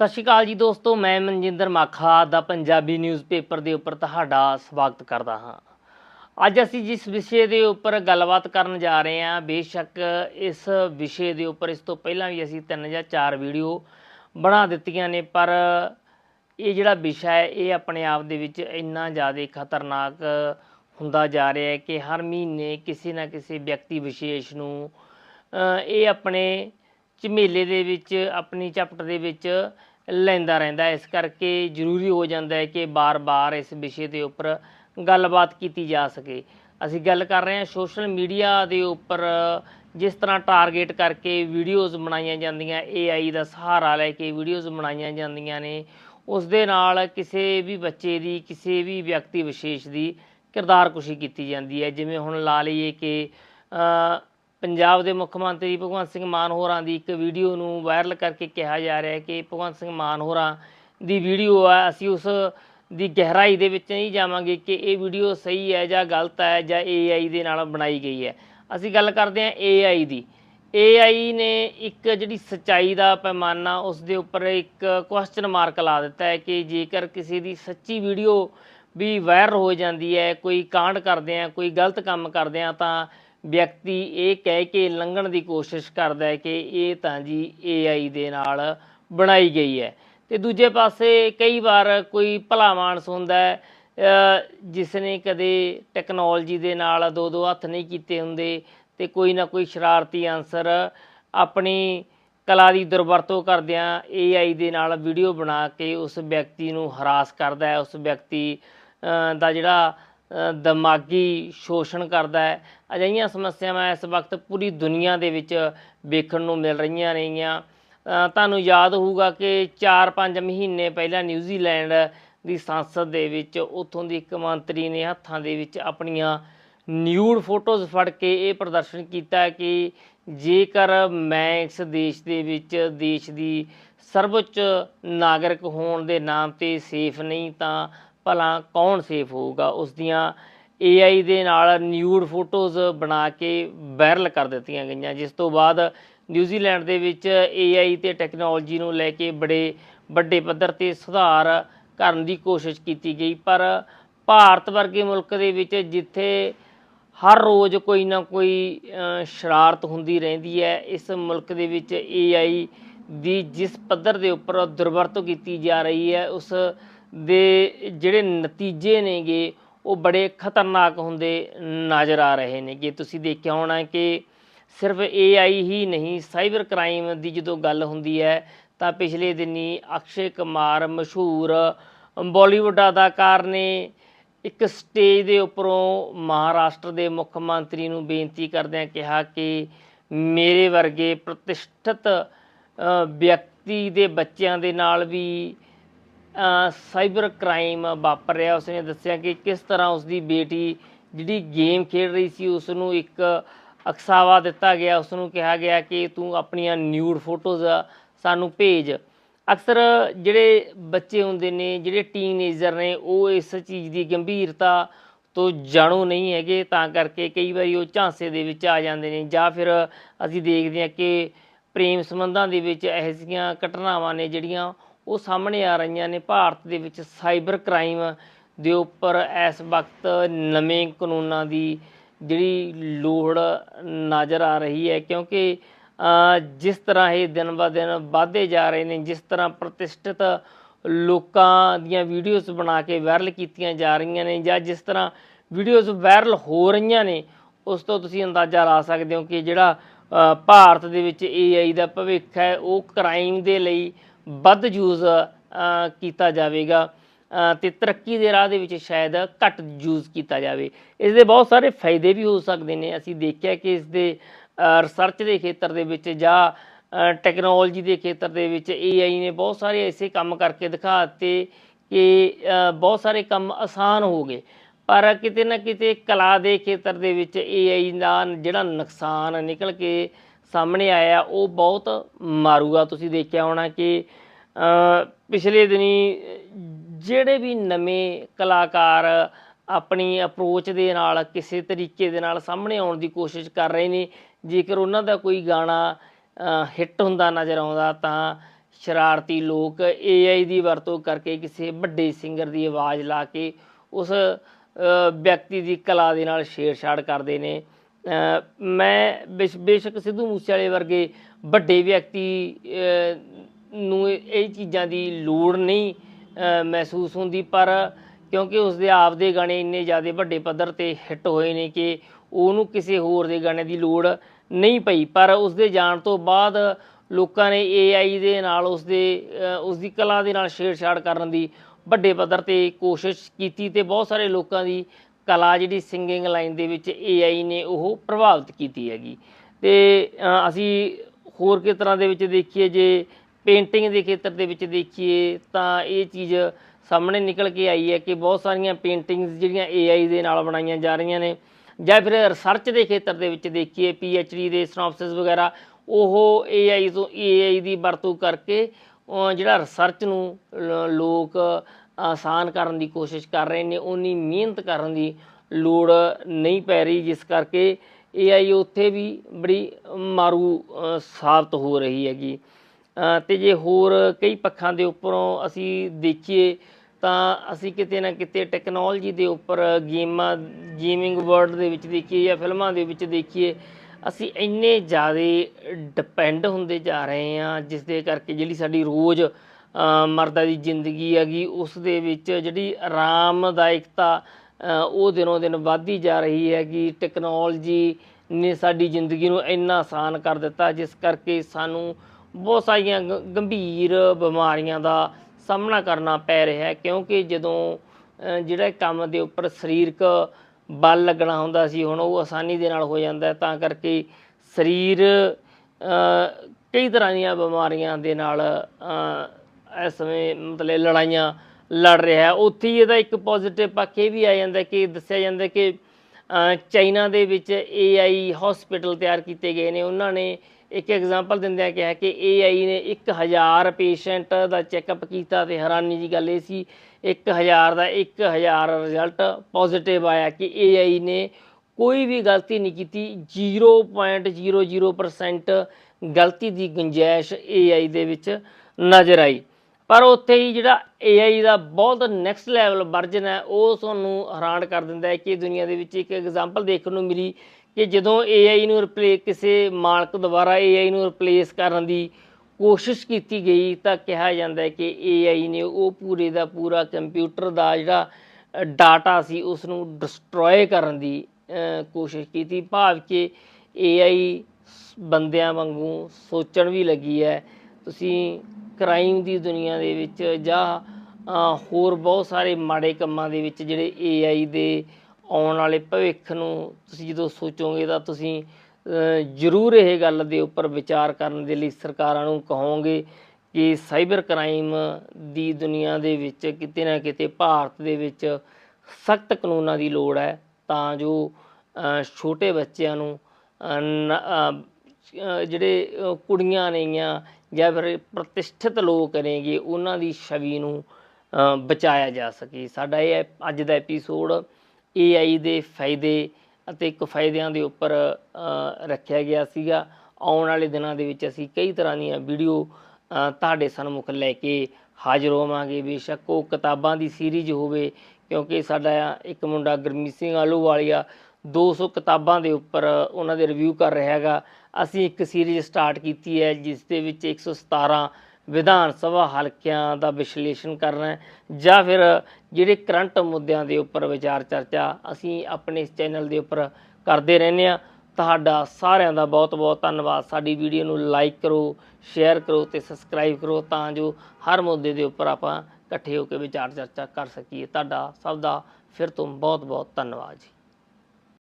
ਸਤਿ ਸ਼੍ਰੀ ਅਕਾਲ ਜੀ ਦੋਸਤੋ, ਮੈਂ ਮਨਜਿੰਦਰ ਮਾਖਾ ਦਾ ਪੰਜਾਬੀ ਨਿਊਜ਼ਪੇਪਰ ਦੇ ਉੱਪਰ ਤੁਹਾਡਾ ਸਵਾਗਤ ਕਰਦਾ ਹਾਂ। ਅੱਜ ਅਸੀਂ ਜਿਸ ਵਿਸ਼ੇ ਦੇ ਉੱਪਰ ਗੱਲਬਾਤ ਕਰਨ ਜਾ ਰਹੇ ਹਾਂ, ਬੇਸ਼ੱਕ ਇਸ ਵਿਸ਼ੇ ਦੇ ਉੱਪਰ ਇਸ ਤੋਂ ਪਹਿਲਾਂ ਵੀ ਅਸੀਂ ਤਿੰਨ ਜਾਂ ਚਾਰ ਵੀਡੀਓ ਬਣਾ ਦਿੱਤੀਆਂ ਨੇ, ਪਰ ਇਹ ਜਿਹੜਾ ਵਿਸ਼ਾ ਹੈ, ਇਹ ਆਪਣੇ ਆਪ ਦੇ ਵਿੱਚ ਇੰਨਾ ਜ਼ਿਆਦਾ ਖਤਰਨਾਕ ਹੁੰਦਾ ਜਾ ਰਿਹਾ ਹੈ ਕਿ ਹਰ ਮਹੀਨੇ ਕਿਸੇ ਨਾ ਕਿਸੇ ਵਿਅਕਤੀ ਵਿਸ਼ੇਸ਼ ਨੂੰ ਇਹ ਆਪਣੇ ਝਮੇਲੇ ਦੇ ਵਿੱਚ, ਆਪਣੀ ਚੈਪਟਰ ਦੇ ਵਿੱਚ ਲੈਂਦਾ ਰਹਿੰਦਾ। ਇਸ ਕਰਕੇ ਜ਼ਰੂਰੀ ਹੋ ਜਾਂਦਾ ਹੈ ਕਿ ਬਾਰ-ਬਾਰ ਇਸ ਵਿਸ਼ੇ ਦੇ ਉੱਪਰ ਗੱਲਬਾਤ ਕੀਤੀ ਜਾ ਸਕੇ। ਅਸੀਂ ਗੱਲ ਕਰ ਰਹੇ ਹਾਂ ਸੋਸ਼ਲ ਮੀਡੀਆ ਦੇ ਉੱਪਰ, ਜਿਸ ਤਰ੍ਹਾਂ ਟਾਰਗੇਟ ਕਰਕੇ ਵੀਡੀਓਜ਼ ਬਣਾਈਆਂ ਜਾਂਦੀਆਂ AI ਦਾ ਸਹਾਰਾ ਲੈ ਕੇ ਵੀਡੀਓਜ਼ ਬਣਾਈਆਂ ਜਾਂਦੀਆਂ ਨੇ। ਉਸ ਦੇ ਨਾਲ ਕਿਸੇ ਵੀ ਬੱਚੇ ਦੀ, ਕਿਸੇ ਵੀ ਵਿਅਕਤੀ ਵਿਸ਼ੇਸ਼ ਦੀ ਕਿਰਦਾਰਕੁਸ਼ੀ ਕੀਤੀ ਜਾਂਦੀ ਹੈ। ਜਿਵੇਂ ਹੁਣ ਲਾ ਲਈਏ ਕਿ ਪੰਜਾਬ ਦੇ ਮੁੱਖ ਮੰਤਰੀ ਭਗਵੰਤ ਸਿੰਘ ਮਾਨ ਹੋਰਾਂ ਦੀ ਇੱਕ ਵੀਡੀਓ ਨੂੰ ਵਾਇਰਲ ਕਰਕੇ ਕਿਹਾ ਜਾ ਰਿਹਾ ਹੈ ਕਿ ਭਗਵੰਤ ਸਿੰਘ ਮਾਨ ਹੋਰਾਂ ਦੀ ਵੀਡੀਓ ਆ, ਅਸੀਂ ਉਸ ਦੀ ਗਹਿਰਾਈ ਦੇ ਵਿੱਚ ਨਹੀਂ ਜਾਵਾਂਗੇ ਕਿ ਇਹ ਵੀਡੀਓ ਸਹੀ ਹੈ ਜਾਂ ਗਲਤ ਹੈ ਜਾਂ AI ਦੇ ਨਾਲ ਬਣਾਈ ਗਈ ਹੈ। ਅਸੀਂ ਗੱਲ ਕਰਦੇ ਹਾਂ AI ਦੀ। AI ਨੇ ਇੱਕ ਜਿਹੜੀ ਸਚਾਈ ਦਾ ਪੈਮਾਨਾ ਉਸ ਦੇ ਉੱਪਰ ਇੱਕ ਕੁਐਸਚਨ ਮਾਰਕ ਲਾ ਦਿੱਤਾ ਹੈ ਕਿ ਜੇਕਰ ਕਿਸੇ ਦੀ ਸੱਚੀ ਵੀਡੀਓ ਵੀ ਵਾਇਰਲ ਹੋ ਜਾਂਦੀ ਹੈ, ਕੋਈ ਕਾਂਡ ਕਰਦੇ ਆ ਕੋਈ ਗਲਤ ਕੰਮ ਕਰਦੇ ਆ ਤਾਂ ਵਿਅਕਤੀ ਇਹ ਕਹਿ ਕੇ ਲੰਘਣ ਦੀ ਕੋਸ਼ਿਸ਼ ਕਰਦਾ ਹੈ ਕਿ ਇਹ ਤਾਂ ਜੀ AI ਦੇ ਨਾਲ ਬਣਾਈ ਗਈ ਹੈ। ਤੇ ਦੂਜੇ ਪਾਸੇ ਕਈ ਵਾਰ ਕੋਈ ਭਲਾ ਮਾਨਸ ਹੁੰਦਾ ਹੈ ਜਿਸ ਨੇ ਕਦੇ ਟੈਕਨੋਲੋਜੀ ਦੇ ਨਾਲ ਦੋ ਦੋ ਹੱਥ ਨਹੀਂ ਕੀਤੇ ਹੁੰਦੇ ਤੇ ਕੋਈ ਨਾ ਕੋਈ ਸ਼ਰਾਰਤੀ ਅਨਸਰ ਆਪਣੀ ਕਲਾ ਦੀ ਦੁਰਵਰਤੋਂ ਕਰਦਿਆਂ AI ਦੇ ਨਾਲ ਵੀਡੀਓ ਬਣਾ ਕੇ ਉਸ ਵਿਅਕਤੀ ਨੂੰ ਹਰਾਸ ਕਰਦਾ ਹੈ। ਉਸ ਵਿਅਕਤੀ ਦਾ ਜਿਹੜਾ ਦਿਮਾਗੀ ਸ਼ੋਸ਼ਣ ਕਰਦਾ ਹੈ। ਅਜਿਹੀਆਂ ਸਮੱਸਿਆਵਾਂ ਇਸ ਵਕਤ ਪੂਰੀ ਦੁਨੀਆ ਦੇ ਵਿੱਚ ਵੇਖਣ ਨੂੰ ਮਿਲ ਰਹੀਆਂ ਨੇਗੀਆਂ। ਤੁਹਾਨੂੰ ਯਾਦ ਹੋਊਗਾ ਕਿ 4-5 ਮਹੀਨੇ ਪਹਿਲਾਂ ਨਿਊਜ਼ੀਲੈਂਡ ਦੀ ਸੰਸਦ ਦੇ ਵਿੱਚ ਉੱਥੋਂ ਦੀ ਇੱਕ ਮੰਤਰੀ ਨੇ ਹੱਥਾਂ ਦੇ ਵਿੱਚ ਆਪਣੀਆਂ ਨਿਊਡ ਫੋਟੋਜ਼ ਫੜ ਕੇ ਇਹ ਪ੍ਰਦਰਸ਼ਨ ਕੀਤਾ ਕਿ ਜੇਕਰ ਮੈਂ ਇਸ ਦੇਸ਼ ਦੇ ਵਿੱਚ ਦੇਸ਼ ਦੀ ਸਰਵਉੱਚ ਨਾਗਰਿਕ ਹੋਣ ਦੇ ਨਾਮ ਤੇ ਸੇਫ ਨਹੀਂ, ਤਾਂ ਭਲਾ ਕੌਣ ਸੇਫ ਹੋਊਗਾ? ਉਸ ਦੀਆਂ AI ਦੇ ਨਾਲ ਨਿਊਡ ਫੋਟੋਜ਼ ਬਣਾ ਕੇ ਵਾਇਰਲ ਕਰ ਦਿੱਤੀਆਂ ਗਈਆਂ, ਜਿਸ ਤੋਂ ਬਾਅਦ ਨਿਊਜ਼ੀਲੈਂਡ ਦੇ ਵਿੱਚ AI ਤੇ ਟੈਕਨੋਲੋਜੀ ਨੂੰ ਲੈ ਕੇ ਬੜੇ ਵੱਡੇ ਪੱਧਰ ਤੇ ਸੁਧਾਰ ਕਰਨ ਦੀ ਕੋਸ਼ਿਸ਼ ਕੀਤੀ ਗਈ। ਪਰ ਭਾਰਤ ਵਰਗੇ ਮੁਲਕ ਦੇ ਵਿੱਚ ਜਿੱਥੇ ਹਰ ਰੋਜ਼ ਕੋਈ ਨਾ ਕੋਈ ਸ਼ਰਾਰਤ ਹੁੰਦੀ ਰਹਿੰਦੀ ਹੈ, ਇਸ ਮੁਲਕ ਦੇ ਵਿੱਚ AI ਦੀ ਜਿਸ ਪੱਧਰ ਦੇ ਉੱਪਰ ਦੁਰਵਰਤੋਂ ਕੀਤੀ ਜਾ ਰਹੀ ਹੈ, ਉਸ ਦੇ ਜਿਹੜੇ ਨਤੀਜੇ ਨੇਗੇ, ਉਹ ਬੜੇ ਖਤਰਨਾਕ ਹੁੰਦੇ ਨਜ਼ਰ ਆ ਰਹੇ ਨੇ ਕਿ ਤੁਸੀਂ ਦੇਖਿਆ ਹੋਣਾ ਕਿ ਸਿਰਫ AI ਹੀ ਨਹੀਂ, ਸਾਈਬਰ ਕ੍ਰਾਈਮ ਦੀ ਜਦੋਂ ਗੱਲ ਹੁੰਦੀ ਹੈ, ਤਾਂ ਪਿਛਲੇ ਦਿਨੀ ਅਕਸ਼ੇ ਕੁਮਾਰ ਮਸ਼ਹੂਰ ਬਾਲੀਵੁੱਡ ਅਦਾਕਾਰ ਨੇ ਇੱਕ ਸਟੇਜ ਦੇ ਉੱਪਰੋਂ ਮਹਾਰਾਸ਼ਟਰ ਦੇ ਮੁੱਖ ਮੰਤਰੀ ਨੂੰ ਬੇਨਤੀ ਕਰਦਿਆਂ ਕਿਹਾ ਕਿ ਮੇਰੇ ਵਰਗੇ ਪ੍ਰਤਿਸ਼ਠਿਤ ਵਿਅਕਤੀ ਦੇ ਬੱਚਿਆਂ ਦੇ ਨਾਲ ਵੀ ਸਾਈਬਰ ਕ੍ਰਾਈਮ ਵਾਪਰ ਰਿਹਾ। ਉਸਨੇ ਦੱਸਿਆ ਕਿ ਕਿਸ ਤਰ੍ਹਾਂ ਉਸਦੀ ਬੇਟੀ ਜਿਹੜੀ ਗੇਮ ਖੇਡ ਰਹੀ ਸੀ ਉਸ ਨੂੰ ਇੱਕ ਅਕਸਾਵਾ ਦਿੱਤਾ ਗਿਆ। ਉਸ ਨੂੰ ਕਿਹਾ ਗਿਆ ਕਿ ਤੂੰ ਆਪਣੀਆਂ ਨਿਊਡ ਫੋਟੋਜ਼ ਸਾਨੂੰ ਭੇਜ। ਅਕਸਰ ਜਿਹੜੇ ਬੱਚੇ ਹੁੰਦੇ ਨੇ, ਜਿਹੜੇ ਟੀਨੇਜਰ ਨੇ, ਉਹ ਇਸ ਚੀਜ਼ ਦੀ ਗੰਭੀਰਤਾ ਤੋਂ ਜਾਣੂ ਨਹੀਂ ਹੈਗੇ। ਤਾਂ ਕਰਕੇ ਕਈ ਵਾਰੀ ਉਹ ਝਾਂਸੇ ਦੇ ਵਿੱਚ ਆ ਜਾਂਦੇ ਨੇ ਜਾਂ ਫਿਰ ਅਸੀਂ ਦੇਖਦੇ ਹਾਂ ਕਿ ਪ੍ਰੇਮ ਸੰਬੰਧਾਂ ਦੇ ਵਿੱਚ ਇਹੋ ਜਿਹੀਆਂ ਘਟਨਾਵਾਂ ਨੇ ਜਿਹੜੀਆਂ ਉਹ ਸਾਹਮਣੇ ਆ ਰਹੀਆਂ ਨੇ। ਭਾਰਤ ਦੇ ਵਿੱਚ ਸਾਈਬਰ ਕ੍ਰਾਈਮ ਦੇ ਉੱਪਰ ਇਸ ਵਕਤ ਨਵੇਂ ਕਾਨੂੰਨਾਂ ਦੀ ਜਿਹੜੀ ਲੋੜ ਨਜ਼ਰ ਆ ਰਹੀ ਹੈ। ਕਿਉਂਕਿ ਜਿਸ ਤਰ੍ਹਾਂ ਇਹ ਦਿਨ ਬ ਦਿਨ ਵਧਦੇ ਜਾ ਰਹੇ ਨੇ, ਜਿਸ ਤਰ੍ਹਾਂ ਪ੍ਰਤਿਸ਼ਠਿਤ ਲੋਕਾਂ ਦੀਆਂ ਵੀਡੀਓਜ਼ ਬਣਾ ਕੇ ਵਾਇਰਲ ਕੀਤੀਆਂ ਜਾ ਰਹੀਆਂ ਨੇ ਜਾਂ ਜਿਸ ਤਰ੍ਹਾਂ ਵੀਡੀਓਜ਼ ਵਾਇਰਲ ਹੋ ਰਹੀਆਂ ਨੇ, ਉਸ ਤੋਂ ਤੁਸੀਂ ਅੰਦਾਜ਼ਾ ਲਾ ਸਕਦੇ ਹੋ ਕਿ ਜਿਹੜਾ ਭਾਰਤ ਦੇ ਵਿੱਚ AI ਦਾ ਭਵਿੱਖ ਹੈ, ਉਹ ਕ੍ਰਾਈਮ ਦੇ ਲਈ ਵੱਧ ਯੂਜ਼ ਕੀਤਾ ਜਾਵੇਗਾ। ਅ, ਤੇ ਤਰੱਕੀ ਦੇ ਰਾਹ ਦੇ ਵਿੱਚ ਸ਼ਾਇਦ ਘੱਟ ਯੂਜ਼ ਕੀਤਾ ਜਾਵੇ। ਇਸ ਦੇ ਬਹੁਤ ਸਾਰੇ ਫਾਇਦੇ ਵੀ ਹੋ ਸਕਦੇ ਨੇ। ਅਸੀਂ ਦੇਖਿਆ ਕਿ ਇਸ ਦੇ ਰਿਸਰਚ ਦੇ ਖੇਤਰ ਦੇ ਵਿੱਚ ਜਾਂ ਟੈਕਨੋਲੋਜੀ ਦੇ ਖੇਤਰ ਦੇ ਵਿੱਚ AI ਨੇ ਬਹੁਤ ਸਾਰੇ ਐਸੇ ਕੰਮ ਕਰਕੇ ਦਿਖਾ ਦਿੱਤੇ ਕਿ ਬਹੁਤ ਸਾਰੇ ਕੰਮ ਆਸਾਨ ਹੋ ਗਏ। ਪਰ ਕਿਤੇ ਨਾ ਕਿਤੇ ਕਲਾ ਦੇ ਖੇਤਰ ਦੇ ਵਿੱਚ AI ਦਾ ਜਿਹੜਾ ਨੁਕਸਾਨ ਨਿਕਲ ਕੇ ਸਾਹਮਣੇ ਆਇਆ ਉਹ ਬਹੁਤ ਮਾਰੂਗਾ। ਤੁਸੀਂ ਦੇਖਿਆ ਹੋਣਾ ਕਿ ਪਿਛਲੇ ਦਿਨੀ ਜਿਹੜੇ ਵੀ ਨਵੇਂ ਕਲਾਕਾਰ ਆਪਣੀ ਅਪਰੋਚ ਦੇ ਨਾਲ, ਕਿਸੇ ਤਰੀਕੇ ਦੇ ਨਾਲ ਸਾਹਮਣੇ ਆਉਣ ਦੀ ਕੋਸ਼ਿਸ਼ ਕਰ ਰਹੇ ਨੇ, ਜੇਕਰ ਉਹਨਾਂ ਦਾ ਕੋਈ ਗਾਣਾ ਹਿੱਟ ਹੁੰਦਾ, ਨਜ਼ਰ ਆਉਂਦਾ, ਤਾਂ ਸ਼ਰਾਰਤੀ ਲੋਕ AI ਦੀ ਵਰਤੋਂ ਕਰਕੇ ਕਿਸੇ ਵੱਡੇ ਸਿੰਗਰ ਦੀ ਆਵਾਜ਼ ਲਾ ਕੇ ਉਸ ਵਿਅਕਤੀ ਦੀ ਕਲਾ ਦੇ ਨਾਲ ਛੇੜਛਾੜ ਕਰਦੇ ਨੇ। ਮੈਂ ਬੇਸ਼- ਬੇਸ਼ੱਕ ਸਿੱਧੂ ਮੂਸੇਵਾਲੇ ਵਰਗੇ ਵੱਡੇ ਵਿਅਕਤੀ ਨੂੰ ਇਹ ਚੀਜ਼ਾਂ ਦੀ ਲੋੜ ਨਹੀਂ ਮਹਿਸੂਸ ਹੁੰਦੀ। ਪਰ ਕਿਉਂਕਿ ਉਸਦੇ ਆਪ ਦੇ ਗਾਣੇ ਇੰਨੇ ਜ਼ਿਆਦਾ ਵੱਡੇ ਪੱਧਰ ਤੇ ਹਿੱਟ ਹੋਏ ਨੇ ਕਿ ਉਹਨੂੰ ਕਿਸੇ ਹੋਰ ਦੇ ਗਾਣੇ ਦੀ ਲੋੜ ਨਹੀਂ ਪਈ। ਪਰ ਉਸਦੇ ਜਾਣ ਤੋਂ ਬਾਅਦ ਲੋਕਾਂ ਨੇ AI ਦੇ ਨਾਲ ਉਸਦੇ ਅ, ਉਸਦੀ ਕਲਾ ਦੇ ਨਾਲ ਛੇੜਛਾੜ ਕਰਨ ਦੀ ਵੱਡੇ ਪੱਧਰ ਤੇ ਕੋਸ਼ਿਸ਼ ਕੀਤੀ ਤੇ ਬਹੁਤ ਸਾਰੇ ਲੋਕਾਂ ਦੀ ਕਲਾ ਜਿਹੜੀ ਸਿੰਗਿੰਗ ਲਾਈਨ ਦੇ ਵਿੱਚ AI ਨੇ ਉਹ ਪ੍ਰਭਾਵਿਤ ਕੀਤੀ ਹੈਗੀ। ਤੇ ਅਸੀਂ ਹੋਰ ਕਿਸ ਤਰ੍ਹਾਂ ਦੇ ਵਿੱਚ ਦੇਖੀਏ ਜੇ ਪੇਂਟਿੰਗ ਦੇ ਖੇਤਰ ਦੇ ਵਿੱਚ ਦੇਖੀਏ ਤਾਂ ਇਹ ਚੀਜ਼ ਸਾਹਮਣੇ ਨਿਕਲ ਕੇ ਆਈ ਹੈ ਕਿ ਬਹੁਤ ਸਾਰੀਆਂ ਪੇਂਟਿੰਗਸ ਜਿਹੜੀਆਂ AI ਦੇ ਨਾਲ ਬਣਾਈਆਂ ਜਾ ਰਹੀਆਂ ਨੇ। ਜਾਂ ਫਿਰ ਰਿਸਰਚ ਦੇ ਖੇਤਰ ਦੇ ਵਿੱਚ ਦੇਖੀਏ PhD ਦੇ ਸਨੋਪਸਿਸ ਵਗੈਰਾ, ਉਹ AI ਤੋਂ AI ਦੀ ਵਰਤੋਂ ਕਰਕੇ ਜਿਹੜਾ ਰਿਸਰਚ ਨੂੰ ਲੋਕ ਆਸਾਨ ਕਰਨ ਦੀ ਕੋਸ਼ਿਸ਼ ਕਰ ਰਹੇ ਨੇ ਉਨੀ ਮਿਹਨਤ ਕਰਨ ਦੀ ਲੋੜ ਨਹੀਂ ਪੈ ਰਹੀ, ਜਿਸ ਕਰਕੇ AI ਉੱਥੇ ਵੀ ਬੜੀ ਮਾਰੂ ਸਾਬਤ ਹੋ ਰਹੀ ਹੈਗੀ। ਤੇ ਜੇ ਹੋਰ ਕਈ ਪੱਖਾਂ ਦੇ ਉੱਪਰੋਂ ਅਸੀਂ ਦੇਖੀਏ ਤਾਂ ਅਸੀਂ ਕਿਤੇ ਨਾ ਕਿਤੇ ਟੈਕਨੋਲੋਜੀ ਦੇ ਉੱਪਰ ਗੇਮਾਂ ਗੇਮਿੰਗ ਵਰਲਡ ਦੇ ਵਿੱਚ ਦੇਖੀਏ ਜਾਂ ਫਿਲਮਾਂ ਦੇ ਵਿੱਚ ਦੇਖੀਏ ਅਸੀਂ ਇੰਨੇ ਜ਼ਿਆਦਾ ਡਿਪੈਂਡ ਹੁੰਦੇ ਜਾ ਰਹੇ ਹਾਂ ਜਿਸ ਦੇ ਕਰਕੇ ਜਿਹੜੀ ਸਾਡੀ ਰੋਜ਼ ਅ, ਮਰਦਾ ਦੀ ਜ਼ਿੰਦਗੀ ਹੈਗੀ ਉਸ ਦੇ ਵਿੱਚ ਜਿਹੜੀ ਆਰਾਮਦਾਇਕਤਾ ਉਹ ਦਿਨੋਂ ਦਿਨ ਵੱਧਦੀ ਜਾ ਰਹੀ ਹੈਗੀ ਟੈਕਨੋਲੋਜੀ ਨੇ ਸਾਡੀ ਜ਼ਿੰਦਗੀ ਨੂੰ ਇੰਨਾ ਆਸਾਨ ਕਰ ਦਿੱਤਾ ਜਿਸ ਕਰਕੇ ਸਾਨੂੰ ਬਹੁਤ ਸਾਰੀਆਂ ਗ- ਗੰਭੀਰ ਬਿਮਾਰੀਆਂ ਦਾ ਸਾਹਮਣਾ ਕਰਨਾ ਪੈ ਰਿਹਾ ਹੈ, ਕਿਉਂਕਿ ਜਦੋਂ ਜਿਹੜਾ ਕੰਮ ਦੇ ਉੱਪਰ ਸਰੀਰਕ ਬਲ ਲੱਗਣਾ ਹੁੰਦਾ ਸੀ, ਹੁਣ ਉਹ ਆਸਾਨੀ ਦੇ ਨਾਲ ਹੋ ਜਾਂਦਾ ਹੈ, ਤਾਂ ਕਰਕੇ ਸਰੀਰ ਕਈ ਤਰ੍ਹਾਂ ਦੀਆਂ ਬਿਮਾਰੀਆਂ ਦੇ ਨਾਲ ਇਸ ਸਮੇਂ ਮਤਲਬ ਲੜਾਈਆਂ ਲੜ ਰਿਹਾ ਉੱਥੇ ਹੀ ਇਹਦਾ ਇੱਕ ਪੋਜ਼ਿਟਿਵ ਪੱਖ ਇਹ ਵੀ ਆ ਜਾਂਦਾ ਕਿ ਦੱਸਿਆ ਜਾਂਦਾ ਕਿ ਚਾਈਨਾ ਦੇ ਵਿੱਚ AI ਹਸਪੀਟਲ ਤਿਆਰ ਕੀਤੇ ਗਏ ਨੇ। ਉਹਨਾਂ ਨੇ ਇੱਕ ਐਗਜ਼ਾਮਪਲ ਦਿੰਦਿਆਂ ਕਿਹਾ ਕਿ AI ਨੇ 1000 ਪੇਸ਼ੈਂਟ ਦਾ ਚੈੱਕਅਪ ਕੀਤਾ ਤੇ ਹੈਰਾਨੀ ਦੀ ਗੱਲ ਇਹ ਸੀ 1000 ਦਾ 1000 ਰਿਜ਼ਲਟ ਪੋਜ਼ਿਟਿਵ ਆਇਆ ਕਿ AI ਨੇ ਕੋਈ ਵੀ ਗਲਤੀ ਨਹੀਂ ਕੀਤੀ 0.00% ਗਲਤੀ ਦੀ ਗੁੰਜਾਇਸ਼ AI ਦੇ ਵਿੱਚ ਨਜ਼ਰ ਆਈ। ਪਰ ਉੱਥੇ ਹੀ ਜਿਹੜਾ AI ਦਾ ਬਹੁਤ ਨੈਕਸਟ ਲੈਵਲ ਵਰਜਨ ਹੈ, ਉਹ ਤੁਹਾਨੂੰ ਹੈਰਾਨ ਕਰ ਦਿੰਦਾ ਹੈ ਕਿ ਦੁਨੀਆ ਦੇ ਵਿੱਚ ਇੱਕ ਐਗਜ਼ਾਮਪਲ ਦੇਖਣ ਨੂੰ ਮਿਲੀ ਕਿ ਜਦੋਂ AI ਨੂੰ ਰਿਪਲੇ ਕਿਸੇ ਮਾਲਕ ਦੁਆਰਾ AI ਨੂੰ ਰਿਪਲੇਸ ਕਰਨ ਦੀ ਕੋਸ਼ਿਸ਼ ਕੀਤੀ ਗਈ ਤਾਂ ਕਿਹਾ ਜਾਂਦਾ ਹੈ ਕਿ AI ਨੇ ਉਹ ਪੂਰੇ ਦਾ ਪੂਰਾ ਕੰਪਿਊਟਰ ਦਾ ਜਿਹੜਾ ਡਾਟਾ ਸੀ ਉਸ ਨੂੰ ਡਿਸਟਰੋਏ ਕਰਨ ਦੀ ਕੋਸ਼ਿਸ਼ ਕੀਤੀ। ਭਾਵ ਕਿ AI ਬੰਦਿਆਂ ਵਾਂਗੂ ਸੋਚਣ ਵੀ ਲੱਗੀ ਹੈ ਤੁਸੀਂ ਕ੍ਰਾਈਮ ਦੀ ਦੁਨੀਆ ਦੇ ਵਿੱਚ ਜਾਂ ਹੋਰ ਬਹੁਤ ਸਾਰੇ ਮਾੜੇ ਕੰਮਾਂ ਦੇ ਵਿੱਚ ਜਿਹੜੇ AI ਦੇ ਆਉਣ ਵਾਲੇ ਭਵਿੱਖ ਨੂੰ ਤੁਸੀਂ ਜਦੋਂ ਸੋਚੋਗੇ ਤਾਂ ਤੁਸੀਂ ਜ਼ਰੂਰ ਇਹ ਗੱਲ ਦੇ ਉੱਪਰ ਵਿਚਾਰ ਕਰਨ ਦੇ ਲਈ ਸਰਕਾਰਾਂ ਨੂੰ ਕਹੋਗੇ ਕਿ ਸਾਈਬਰ ਕ੍ਰਾਈਮ ਦੀ ਦੁਨੀਆ ਦੇ ਵਿੱਚ ਕਿਤੇ ਨਾ ਕਿਤੇ ਭਾਰਤ ਦੇ ਵਿੱਚ ਸਖਤ ਕਾਨੂੰਨਾਂ ਦੀ ਲੋੜ ਹੈ ਤਾਂ ਜੋ ਛੋਟੇ ਬੱਚਿਆਂ ਨੂੰ ਜਿਹੜੇ ਅ, ਕੁੜੀਆਂ ਨੇਗੀਆਂ ਜਾਂ ਫਿਰ ਪ੍ਰਤਿਸ਼ਠਿਤ ਲੋਕ ਨੇਗੇ ਉਹਨਾਂ ਦੀ ਛਵੀ ਨੂੰ ਬਚਾਇਆ ਜਾ ਸਕੇ। ਸਾਡਾ ਇਹ ਐ- ਅੱਜ ਦਾ ਐਪੀਸੋਡ AI ਦੇ ਫਾਇਦੇ ਅਤੇ ਕੁ ਫਾਇਦਿਆਂ ਦੇ ਉੱਪਰ ਰੱਖਿਆ ਗਿਆ ਸੀਗਾ। ਆਉਣ ਵਾਲੇ ਦਿਨਾਂ ਦੇ ਵਿੱਚ ਅਸੀਂ ਕਈ ਤਰ੍ਹਾਂ ਦੀਆਂ ਵੀਡੀਓ ਤੁਹਾਡੇ ਸਨਮੁਖ ਲੈ ਕੇ ਹਾਜ਼ਰ ਹੋਵਾਂਗੇ। ਬੇਸ਼ੱਕ ਉਹ ਕਿਤਾਬਾਂ ਦੀ ਸੀਰੀਜ਼ ਹੋਵੇ, ਕਿਉਂਕਿ ਸਾਡਾ ਇੱਕ ਮੁੰਡਾ ਗੁਰਮੀਤ ਸਿੰਘ ਆਲੂਵਾਲੀਆ 200 ਕਿਤਾਬਾਂ ਦੇ ਉੱਪਰ ਉਹਨਾਂ ਦੇ ਰਿਵਿਊ ਕਰ ਰਿਹਾ ਹੈਗਾ। ਅਸੀਂ ਇੱਕ ਸੀਰੀਜ਼ ਸਟਾਰਟ ਕੀਤੀ ਹੈ, ਜਿਸ ਦੇ ਵਿੱਚ 117 ਵਿਧਾਨ ਸਭਾ ਹਲਕਿਆਂ ਦਾ ਵਿਸ਼ਲੇਸ਼ਣ ਕਰਨਾ ਹੈ। ਜਾਂ ਫਿਰ ਜਿਹੜੇ ਕਰੰਟ ਮੁੱਦਿਆਂ ਦੇ ਉੱਪਰ ਵਿਚਾਰ ਚਰਚਾ ਅਸੀਂ ਆਪਣੇ ਇਸ ਚੈਨਲ ਦੇ ਉੱਪਰ ਕਰਦੇ ਰਹਿੰਦੇ ਆ ਤੁਹਾਡਾ ਸਾਰਿਆਂ ਦਾ ਬਹੁਤ ਬਹੁਤ ਧੰਨਵਾਦ। ਸਾਡੀ ਵੀਡੀਓ ਨੂੰ ਲਾਈਕ ਕਰੋ ਸ਼ੇਅਰ ਕਰੋ ਤੇ ਸਬਸਕ੍ਰਾਈਬ ਕਰੋ ਤਾਂ ਜੋ ਹਰ ਮੁੱਦੇ ਦੇ ਉੱਪਰ ਆਪਾਂ ਇਕੱਠੇ ਹੋ ਕੇ ਵਿਚਾਰ ਚਰਚਾ ਕਰ ਸਕੀਏ। ਤੁਹਾਡਾ ਸਭ ਦਾ ਫਿਰ ਤੋਂ ਬਹੁਤ ਬਹੁਤ ਧੰਨਵਾਦ ਜੀ।